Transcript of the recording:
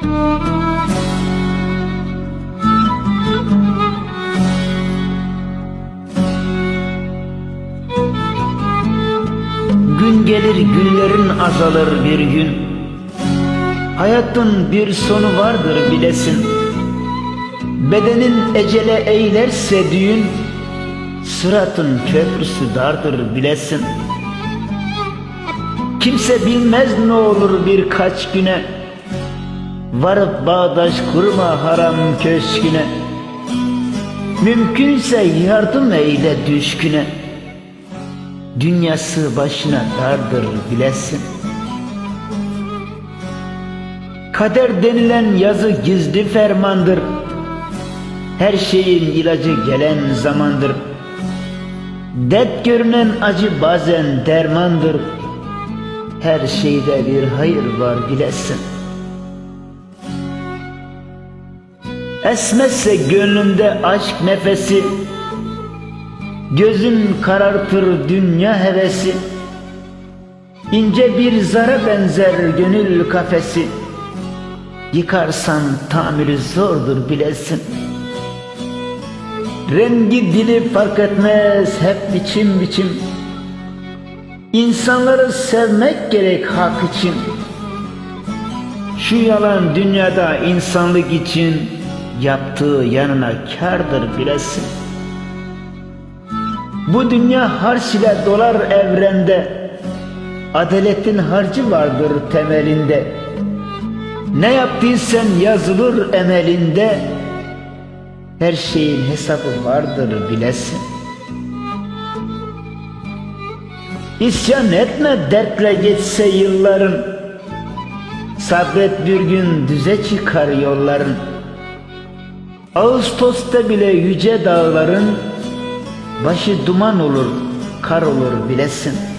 Gün gelir günlerin azalır bir gün. Hayatın bir sonu vardır bilesin. Bedenin ecele eylerse düğün Sıratın köprüsü dardır bilesin. Kimse bilmez ne olur birkaç güne Varıp bağdaş kurma haram köşküne. Mümkünse yardım eyle düşküne. Dünyası başına dardır bilesin. Kader denilen yazı gizli fermandır. Her şeyin ilacı gelen zamandır. Dert görünen acı bazen dermandır. Her şeyde bir hayır var bilesin Esmezse gönlünde aşk nefesi Gözün karartır dünya hevesi. İnce bir zara benzer gönül kafesi Yıkarsan tamiri zordur bilesin. Rengi dili fark etmez hep biçim biçim. İnsanları sevmek gerek hak için. Şu yalan dünyada insanlık için Yaptığı yanına kardır bilesin. Bu dünya harç ile dolar evrende Adaletin harcı vardır temelinde. Ne yaptıysan yazılır emelinde Her şeyin hesabı vardır bilesin. İsyan etme dertle geçse yılların Sabret bir gün düze çıkar yolların Ağustos'ta bile yüce dağların Başı duman olur, kar olur bilesin.